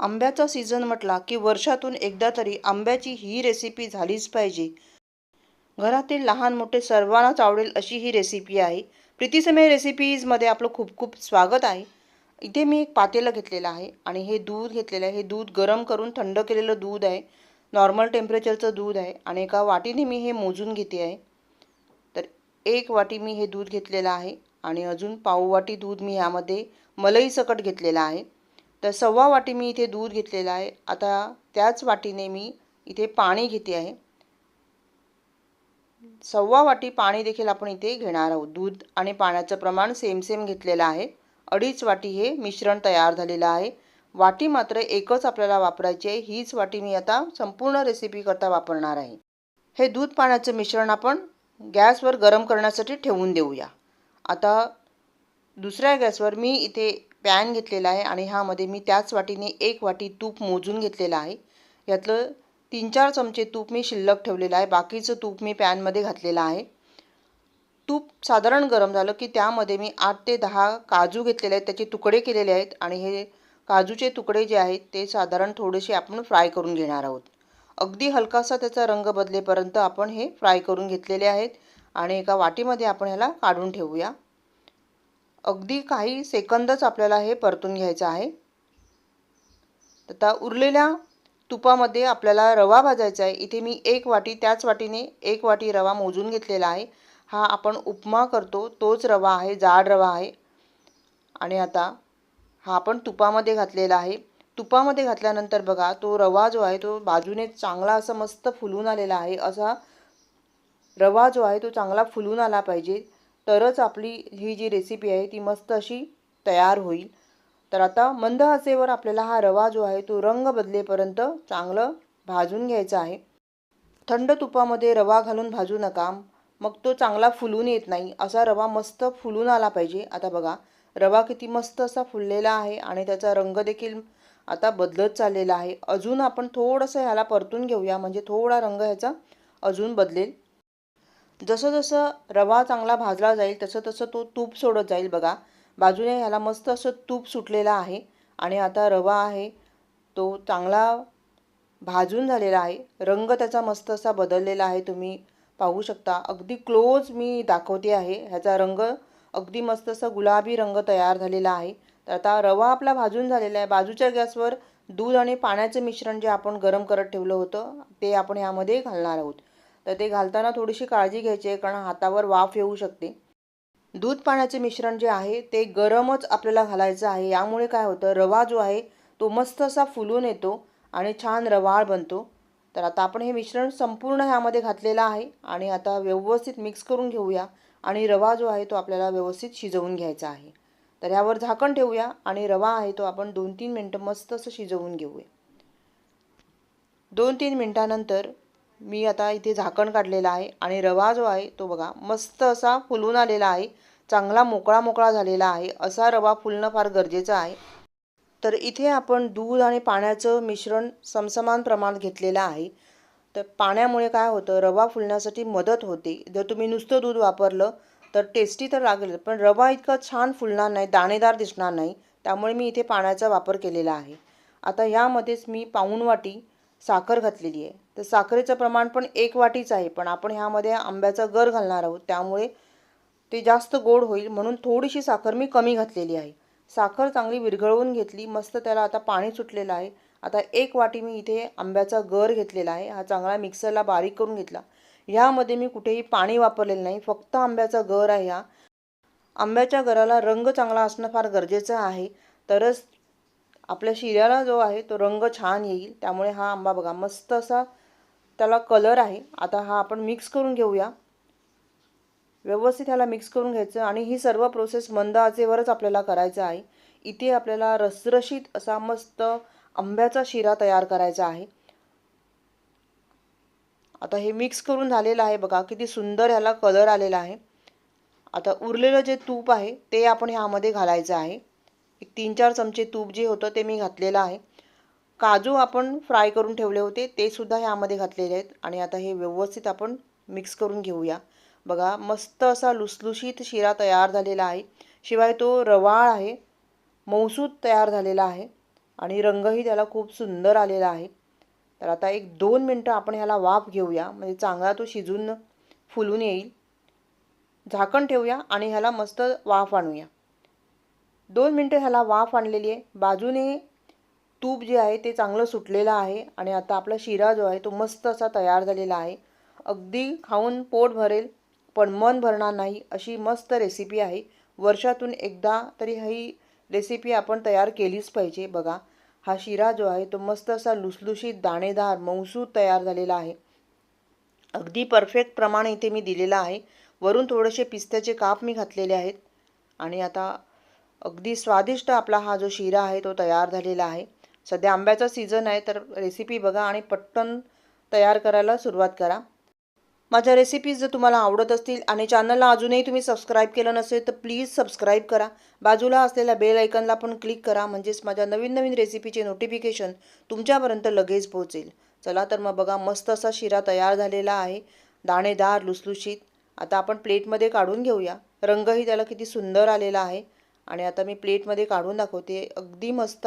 आंब्याचा सीझन म्हटला की वर्षातून एकदा तरी आंब्याची ही रेसिपी झालीच पाहिजे. घरातील लहान मोठे सर्वांनाच आवडेल अशी ही रेसिपी आहे. प्रीतीसमय रेसिपीजमध्ये आपलं खूप खूप स्वागत आहे. इथे मी एक पातेलं घेतलेलं आहे आणि हे दूध घेतलेलं आहे. हे दूध गरम करून थंड केलेलं दूध आहे. नॉर्मल टेम्परेचरचं दूध आहे आणि एका वाटीने मी हे मोजून घेते आहे. तर एक वाटी मी हे दूध घेतलेलं आहे आणि अजून पाववाटी दूध मी ह्यामध्ये मलई सकट घेतलेलं आहे. तर सव्वा वाटी मी इथे दूध घेतलेलं आहे. आता त्याच वाटीने मी इथे पाणी घेते आहे. सव्वा वाटी पाणी देखील आपण इथे घेणार आहोत. दूध आणि पाण्याचं प्रमाण सेम सेम घेतलेलं आहे. अडीच वाटी हे मिश्रण तयार झालेलं आहे. वाटी मात्र एकच आपल्याला वापरायची आहे. हीच वाटी मी आता संपूर्ण रेसिपीकरता वापरणार आहे. हे दूध पाण्याचं मिश्रण आपण गॅसवर गरम करण्यासाठी ठेवून देऊया. आता दुसऱ्या गॅसवर मी इथे पॅन घेतलेला आहे आणि ह्यामध्ये मी त्याच वाटीने एक वाटी तूप मोजून घेतलेलं आहे. यातलं तीन चार चमचे तूप मी शिल्लक ठेवलेलं आहे. बाकीचं तूप मी पॅनमध्ये घातलेलं आहे. तूप साधारण गरम झालं की त्यामध्ये मी आठ ते दहा काजू घेतलेले आहेत. त्याचे तुकडे केलेले आहेत आणि हे काजूचे तुकडे जे आहेत ते साधारण थोडेसे आपण फ्राय करून घेणार आहोत. अगदी हलकासा त्याचा रंग बदलेपर्यंत आपण हे फ्राय करून घेतलेले आहेत आणि एका वाटीमध्ये आपण ह्याला काढून ठेवूया. अगदी काही सेकंदच आपल्याला हे परतून घ्यायचं आहे. आता उरलेल्या तुपामध्ये आपल्याला रवा भाजायचा आहे. इथे मी एक वाटी त्याच वाटीने एक वाटी रवा मोजून घेतलेला आहे. हा आपण उपमा करतो. तोच रवा आहे जाड रवा आहे. आणि आता हा आपण तुपामध्ये घातलेला आहे. तुपामध्ये घातल्यानंतर बघा तो रवा जो आहे तो बाजूने चांगला असं मस्त फुलून आलेला आहे. असा रवा जो आहे तो चांगला फुलून आला पाहिजे. तरच आपली ही जी रेसिपी आहे ती मस्त अशी तयार होईल. तर आता मंद आचेवर आपल्याला हा रवा जो आहे तो रंग बदलेपर्यंत चांगलं भाजून घ्यायचा आहे. थंड तुपामध्ये रवा घालून भाजू नका. मग तो चांगला फुलून येत नाही. असा रवा मस्त फुलून आला पाहिजे. आता बघा रवा किती मस्त असा फुललेला आहे आणि त्याचा रंग देखील आता बदलत चाललेला आहे. अजून आपण थोडंसं ह्याला परतून घेऊया. म्हणजे थोडा रंग ह्याचा अजून बदलेल. जसं जसं रवा चांगला भाजला जाईल तसं तसं तो तूप सोडत जाईल बघा. बाजूने ह्याला मस्त असं तूप सुटलेलं आहे आणि आता रवा आहे तो चांगला भाजून झालेला आहे. रंग त्याचा मस्त असा बदललेला आहे तुम्ही पाहू शकता. अगदी क्लोज मी दाखवते आहे. ह्याचा रंग अगदी मस्त असा गुलाबी रंग तयार झालेला आहे. तर आता रवा आपला भाजून झालेला आहे. बाजूच्या गॅसवर दूध आणि पाण्याचं मिश्रण जे आपण गरम करत ठेवलं होतं ते आपण ह्यामध्ये घालणार आहोत. तर ते घालताना थोडीशी काळजी घ्यायची आहे कारण हातावर वाफ येऊ शकते. दूध पाण्याचे मिश्रण जे आहे ते गरमच आपल्याला घालायचं आहे. यामुळे काय होतं रवा जो आहे तो मस्त असा फुलून येतो आणि छान रवाळ बनतो. तर आता आपण हे मिश्रण संपूर्ण ह्यामध्ये घातलेलं आहे आणि आता व्यवस्थित मिक्स करून घेऊया आणि रवा जो आहे तो आपल्याला व्यवस्थित शिजवून घ्यायचा आहे. तर ह्यावर झाकण ठेवूया आणि रवा आहे तो आपण दोन तीन मिनटं मस्त असं शिजवून घेऊया. दोन तीन मिनटानंतर मी आता इथे झाकण काढलेलं आहे आणि रवा जो आहे तो बघा मस्त असा फुलून आलेला आहे. चांगला मोकळा मोकळा झालेला आहे. असा रवा फुलणं फार गरजेचं आहे. तर इथे आपण दूध आणि पाण्याचं मिश्रण समसमान प्रमाणात घेतलेलं आहे. तर पाण्यामुळे काय होतं रवा फुलण्यासाठी मदत होते. जर तुम्ही नुसतं दूध वापरलं तर टेस्टी तर लागेल पण रवा इतका छान फुलणार नाही दाणेदार दिसणार नाही. त्यामुळे मी इथे पाण्याचा वापर केलेला आहे. आता ह्यामध्येच मी पाऊण वाटी साखर घातलेली आहे. तर साखरेचं प्रमाण पण एक वाटीच आहे पण आपण ह्यामध्ये आंब्याचा गर घालणार आहोत त्यामुळे ते जास्त गोड होईल म्हणून थोडीशी साखर मी कमी घातलेली आहे. साखर चांगली विरघळवून घेतली मस्त त्याला आता पाणी सुटलेलं आहे. आता एक वाटी मी इथे आंब्याचा गर घेतलेला आहे हा चांगला मिक्सरला बारीक करून घेतला. ह्यामध्ये मी कुठेही पाणी वापरलेलं नाही फक्त आंब्याचा गर आहे हा. आंब्याच्या गराला रंग चांगला असणं फार गरजेचं आहे तरच आपल्या शिऱ्याला जो आहे तो रंग छान येईल त्यामुळे हा आंबा बघा मस्त असा त्याला कलर आहे. आता हा आपण मिक्स करून घेऊया. व्यवस्थित ह्याला मिक्स करून घ्यायचं आणि ही सर्व प्रोसेस मंद आचेवरच आपल्याला करायचं आहे. इथे आपल्याला रसरशीत असा मस्त आंब्याचा शिरा तयार करायचा आहे. आता हे मिक्स करून झालेलं आहे बघा किती सुंदर ह्याला कलर आलेला आहे. आता उरलेलं जे तूप आहे ते आपण ह्यामध्ये घालायचं आहे. एक तीन चार चमचे तूप जे होतं ते मी घातलेलं आहे. काजू आपण फ्राय करून ठेवले होते ते सुद्धा ह्यामध्ये घातलेले आहेत. आणि आता हे व्यवस्थित आपण मिक्स करून घेऊया. बघा मस्त असा लुसलुशीत शिरा तयार झालेला आहे. शिवाय तो रवाळ आहे मौसूद तयार झालेला आहे आणि रंगही त्याला खूप सुंदर आलेला आहे. तर आता एक दोन मिनटं आपण ह्याला वाफ घेऊया. म्हणजे चांगला तो शिजून फुलून येईल. झाकण ठेवूया आणि ह्याला मस्त वाफ आणूया. दोन मिनटं ह्याला वाफ आणलेली आहे. बाजूने तूप जे आहे ते चांगलं सुटलेलं आहे आणि आता आपला शिरा जो आहे तो मस्त असा तयार झालेला आहे. अगदी खाऊन पोट भरेल पण मन भरणार नाही अशी मस्त रेसिपी आहे. वर्षातून एकदा तरी ही रेसिपी आपण तयार केलीच पाहिजे बघा. हा शिरा जो आहे तो मस्त असा लुसलुशीत दाणेदार मऊसूद तयार झालेला आहे. अगदी परफेक्ट प्रमाण इथे मी दिलेला आहे. वरून थोडेसे पिस्त्याचे काप मी घातलेले आहेत. आणि आता अगदी स्वादिष्ट आपला हा जो शिरा आहे तो तयार झालेला आहे. सध्या आंब्याचा सीझन आहे तर रेसिपी बघा आणि पटकन तयार करायला सुरुवात करा. माझ्या रेसिपीज जर तुम्हाला आवडत असतील आणि चॅनलला अजूनही तुम्ही सबस्क्राईब केलं नसेल तर प्लीज सबस्क्राईब करा. बाजूला असलेल्या बेल आयकनला पण क्लिक करा म्हणजेच माझ्या नवीन नवीन रेसिपीचे नोटिफिकेशन तुमच्यापर्यंत लगेच पोहोचेल. चला तर मग बघा मस्त असा शिरा तयार झालेला आहे. दाणेदार लुसलुशीत. आता आपण प्लेटमध्ये काढून घेऊया. रंगही त्याला किती सुंदर आलेला आहे. आणि आता मी प्लेटमध्ये काढून दाखवते. अगदी मस्त